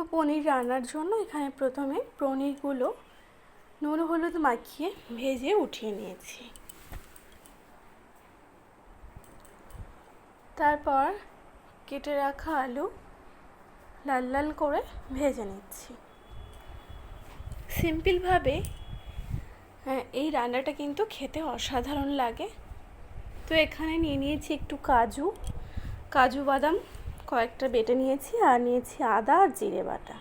তো পনির রান্নার জন্য এখানে প্রথমে পনিরগুলো নুন, হলুদ মাখিয়ে ভেজে উঠিয়ে নিয়েছি। তারপর কেটে রাখা আলু লাল লাল করে ভেজে নিচ্ছি। সিম্পলভাবে হ্যাঁ এই রান্নাটা কিন্তু খেতে অসাধারণ লাগে। তো এখানে নিয়ে নিয়েছি একটু কাজু কাজু বাদাম কয়েকটা বেটে নিয়েছি আর নিয়েছি আদা আর জিরে বাটা।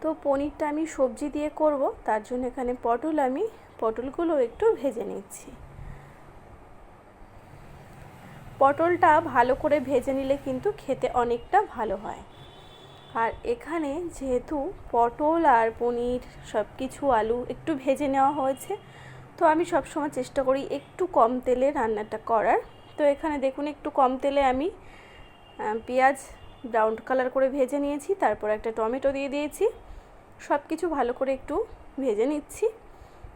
তো পনিরটা আমি সবজি দিয়ে করব, তার জন্য এখানে পটল আমি, পটলগুলো একটু ভেজে নিচ্ছি। পটলটা ভালো করে ভেজে নিলে কিন্তু খেতে অনেকটা ভালো হয়। আর এখানে যেহেতু পটল আর পনির সব কিছু আলু একটু ভেজে নেওয়া হয়েছে, তো আমি সবসময় চেষ্টা করি একটু কম তেলে রান্নাটা করার। তো এখানে দেখুন একটু কম তেলে আমি পেঁয়াজ ব্রাউন কালার করে ভেজে নিয়েছি, তারপর একটা টমেটো দিয়ে দিয়েছি। সব কিছু ভালো করে একটু ভেজে নিচ্ছি।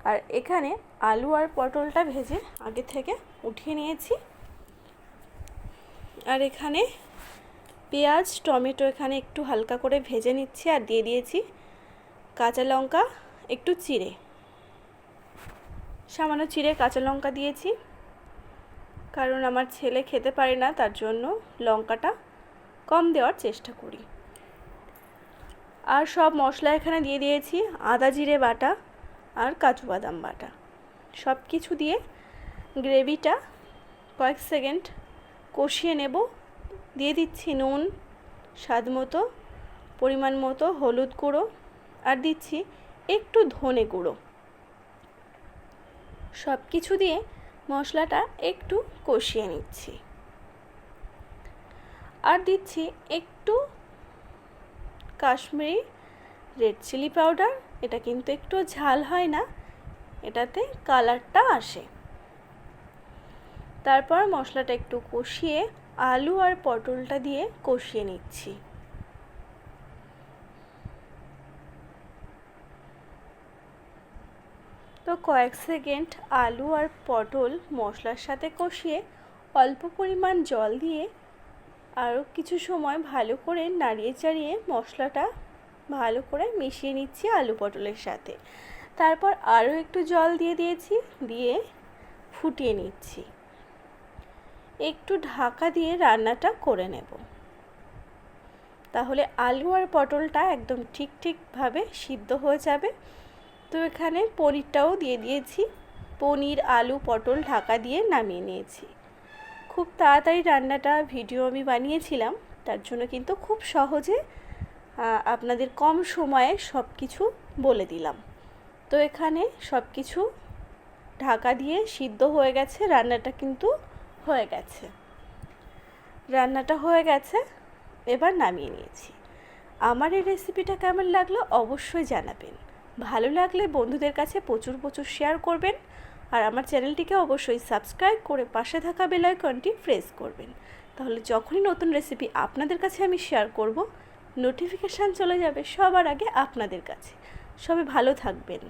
আর এখানে আলু আর পটলটা ভেজে আগে থেকে উঠিয়ে নিয়েছি। আর এখানে পেঁয়াজ, টমেটো এখানে একটু হালকা করে ভেজে নিচ্ছি আর দিয়ে দিয়েছি কাঁচা লঙ্কা, একটু চিড়ে। সামান্য চিড়ে, কাঁচা লঙ্কা দিয়েছি। কারণ আমার ছেলে খেতে পারে না, তার জন্য লঙ্কাটা কম দেওয়ার চেষ্টা করি। আর সব মশলা এখানে দিয়ে দিয়েছি, আদা জিরে বাটা আর কাজু বাদাম বাটা। সব কিছু দিয়ে গ্রেভিটা কয়েক সেকেন্ড কষিয়ে নেব। দিয়ে দিচ্ছি নুন, স্বাদ মতো, পরিমাণ মতো হলুদ গুঁড়ো আর দিচ্ছি একটু ধনে গুঁড়ো। সব কিছু দিয়ে মশলাটা একটু কষিয়ে নিচ্ছি। আর দিচ্ছি একটু কাশ্মীরি রেড চিলি পাউডার। এটা কিন্তু একটু ঝাল হয় না, এটাতে কালারটা আসে। তারপর মশলাটা একটু কষিয়ে আলু আর পটলটা দিয়ে কষিয়ে নিচ্ছি। তো কয়েক সেকেন্ড আলু আর পটল মশলার সাথে কষিয়ে অল্প পরিমাণ জল দিয়ে আরও কিছু সময় ভালো করে নাড়িয়ে চাড়িয়ে মশলাটা ভালো করে মিশিয়ে নিচ্ছি আলু পটলের সাথে। তারপর আরও একটু জল দিয়ে দিয়েছি, দিয়ে ফুটিয়ে নিচ্ছি। একটু ঢাকা দিয়ে রান্নাটা করে নেব। তাহলে আলু আর পটলটা একদম ঠিক ঠিকভাবে সিদ্ধ হয়ে যাবে। তো এখানে পনিরটাও দিয়ে দিয়েছি। পনির, আলু, পটল ঢাকা দিয়ে নামিয়ে নিয়েছি। খুব তাড়াতাড়ি রান্নাটা ভিডিও আমি বানিয়েছিলাম, তার জন্য কিন্তু খুব সহজে আপনাদের কম সময়ে সব কিছু বলে দিলাম। তো এখানে সব কিছু ঢাকা দিয়ে সিদ্ধ হয়ে গেছে, রান্নাটা কিন্তু হয়ে গেছে। রান্নাটা হয়ে গেছে, এবার নামিয়ে নিয়েছি। আমার এই রেসিপিটা কেমন লাগল অবশ্যই জানাবেন। ভালো লাগলে বন্ধুদের কাছে প্রচুর প্রচুর শেয়ার করবেন। আর আমার চ্যানেলটিকে অবশ্যই সাবস্ক্রাইব করে পাশে থাকা বেলাইকনটি প্রেস করবেন। তাহলে যখনই নতুন রেসিপি আপনাদের কাছে আমি শেয়ার করব নোটিফিকেশান চলে যাবে সবার আগে আপনাদের কাছে। সবাই ভালো থাকবেন।